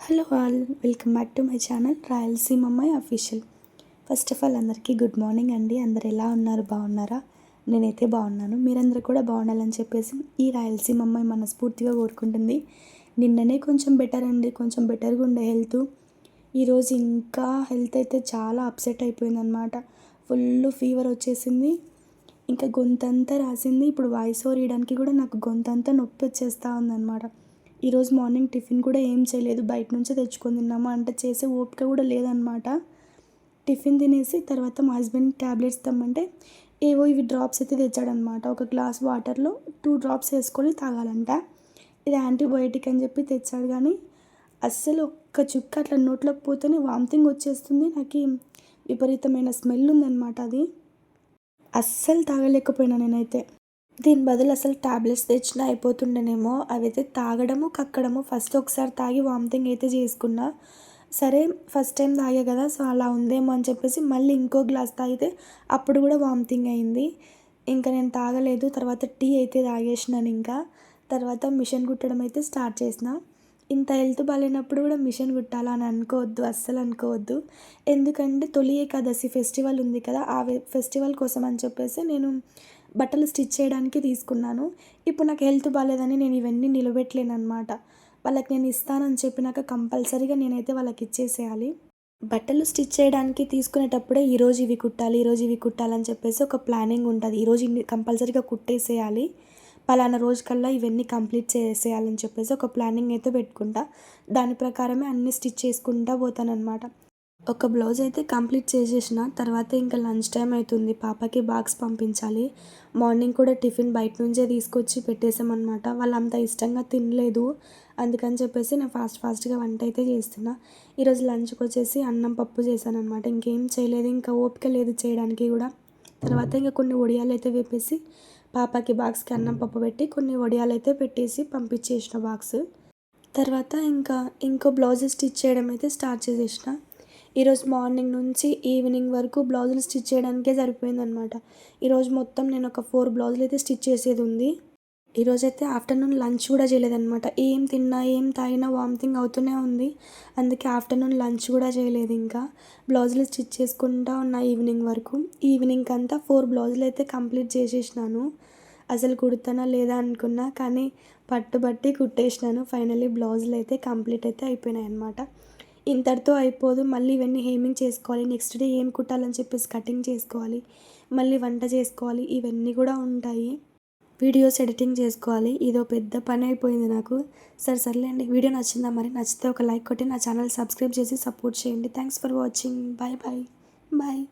Hello all welcome back to my channel Rayalaseema అమ్మాయి official. First of all అందరికీ good morning అండి. అందరు ఎలా ఉన్నారు? బాగున్నారా? నేనైతే బాగున్నాను. మీరందరూ కూడా బాగుండాలని చెప్పేసి ఈ రాయలసీమ అమ్మాయి మనస్ఫూర్తిగా కోరుకుంటుంది. నిన్ననే కొంచెం బెటర్ అండి. కొంచెం బెటర్గా ఉండే హెల్త్ ఈరోజు ఇంకా హెల్త్ అయితే చాలా అప్సెట్ అయిపోయిందనమాట ఫుల్ ఫీవర్ వచ్చేసింది. ఇంకా గొంతంతా రాసింది. ఇప్పుడు వాయిస్ ఓవర్ ఇవ్వడానికి కూడా నాకు గొంతంతా నొప్పి వచ్చేస్తూ ఉందన్నమాట. ఈరోజు మార్నింగ్ టిఫిన్ కూడా ఏం చేయలేదు. బయట నుంచే తెచ్చుకొని తిన్నాము. అంటే చేసే ఓపిక కూడా లేదనమాట టిఫిన్ తినేసి తర్వాత మా హస్బెండ్ ట్యాబ్లెట్స్ తెమ్మంటే ఏవో ఇవి డ్రాప్స్ అయితే తెచ్చాడనమాట ఒక గ్లాస్ వాటర్లో టూ డ్రాప్స్ వేసుకొని తాగాలంట. ఇది యాంటీబయోటిక్ అని చెప్పి తెచ్చాడు కానీ అస్సలు ఒక్క చుక్క అట్లా నోట్లోకి పోతేనే వామిటింగ్ వచ్చేస్తుంది. నాకు విపరీతమైన స్మెల్ ఉందన్నమాట అది. అస్సలు తాగలేకపోయినా నేనైతే. దీని బదులు అసలు టాబ్లెట్స్ తెచ్చినా అయిపోతుండేనేమో. అవైతే తాగడము కక్కడము ఫస్ట్ ఒకసారి తాగి వామిటింగ్ అయితే చేసుకున్నా. సరే ఫస్ట్ టైం తాగే కదా సో అలా ఉందేమో అని చెప్పేసి మళ్ళీ ఇంకో గ్లాస్ తాగితే అప్పుడు కూడా వామిటింగ్ అయింది. ఇంకా నేను తాగలేదు. తర్వాత టీ అయితే తాగేసినాను ఇంకా. తర్వాత మిషన్ కుట్టడం అయితే స్టార్ట్ చేసిన. ఇంత హెల్త్ బాగాలేనప్పుడు కూడా మిషన్ కుట్టాలని అనుకోవద్దు అస్సలు అనుకోవద్దు. ఎందుకంటే తొలి ఏకాదశి ఫెస్టివల్ ఉంది కదా ఆ ఫెస్టివల్ కోసం అని చెప్పేసి నేను బట్టలు స్టిచ్ చేయడానికి తీసుకున్నాను. ఇప్పుడు నాకు హెల్త్ బాగాలేదని నేను ఇవన్నీ నిలబెట్టలేను అనమాట వాళ్ళకి నేను ఇస్తానని చెప్పినాక కంపల్సరీగా నేనైతే వాళ్ళకి ఇచ్చేసేయాలి. బట్టలు స్టిచ్ చేయడానికి తీసుకునేటప్పుడే ఈరోజు ఇవి కుట్టాలి ఈరోజు ఇవి కుట్టాలని చెప్పేసి ఒక ప్లానింగ్ ఉంటుంది. ఈరోజు ఇన్ని కంపల్సరీగా కుట్టేసేయాలి. పలానా రోజు కల్లా ఇవన్నీ కంప్లీట్ చేసేయాలని చెప్పేసి ఒక ప్లానింగ్ అయితే పెట్టుకుంటా. దాని ప్రకారమే అన్నీ స్టిచ్ చేసుకుంటా పోతానన్నమాట. ఒక బ్లౌజ్ అయితే కంప్లీట్ చేసేసిన తర్వాత ఇంకా లంచ్ టైం అవుతుంది పాపకి బాక్స్ పంపించాలి. మార్నింగ్ కూడా టిఫిన్ బయట నుంచే తీసుకొచ్చి పెట్టేసామన్నమాట వాళ్ళు అంత ఇష్టంగా తినలేదు. అందుకని చెప్పేసి నేను ఫాస్ట్ ఫాస్ట్గా వంట అయితే చేస్తున్నా. ఈరోజు లంచ్కి వచ్చేసి అన్నం పప్పు చేశాను అనమాట ఇంకేం చేయలేదు. ఇంకా ఓపిక లేదు చేయడానికి కూడా. తర్వాత ఇంకా కొన్ని ఒడియాలు అయితే వేపేసి పాపకి బాక్స్కి అన్నం పప్పు పెట్టి కొన్ని ఒడియాలు అయితే పెట్టేసి పంపించేసిన బాక్స్. తర్వాత ఇంకా ఇంకో బ్లౌజ్ స్టిచ్ చేయడం అయితే స్టార్ట్ చేసేసిన. ఈరోజు మార్నింగ్ నుంచి ఈవినింగ్ వరకు బ్లౌజులు స్టిచ్ చేయడానికే సరిపోయిందనమాట ఈరోజు మొత్తం నేను ఒక ఫోర్ బ్లౌజులు అయితే స్టిచ్ చేసేది ఉంది. ఈరోజు అయితే ఆఫ్టర్నూన్ లంచ్ కూడా చేయలేదన్నమాట. ఏం తిన్నా ఏం తాగినా వామిటింగ్ అవుతూనే ఉంది. అందుకే ఆఫ్టర్నూన్ లంచ్ కూడా చేయలేదు ఇంకా. బ్లౌజులు స్టిచ్ చేసుకుంటా ఉన్న ఈవినింగ్ వరకు. ఈవినింగ్ అంతా ఫోర్ బ్లౌజులు అయితే కంప్లీట్ చేసేసినాను. అసలు కుడతానా లేదా అనుకున్నా కానీ పట్టుబట్టి కుట్టేసినాను. ఫైనల్లీ బ్లౌజులు అయితే కంప్లీట్ అయితే అయిపోయినాయి అనమాట ఇంతటితో అయిపోదు. మళ్ళీ ఇవన్నీ హేమింగ్ చేసుకోవాలి. నెక్స్ట్ డే ఏం కుట్టాలని చెప్పేసి కటింగ్ చేసుకోవాలి. మళ్ళీ వంట చేసుకోవాలి. ఇవన్నీ కూడా ఉంటాయి. వీడియోస్ ఎడిటింగ్ చేసుకోవాలి. ఇదో పెద్ద పని అయిపోయింది నాకు. సరే సర్లేండి. వీడియో నచ్చిందా మరి? నచ్చితే ఒక లైక్ కొట్టి నా ఛానల్ సబ్స్క్రైబ్ చేసి సపోర్ట్ చేయండి. Thanks for watching. Bye bye bye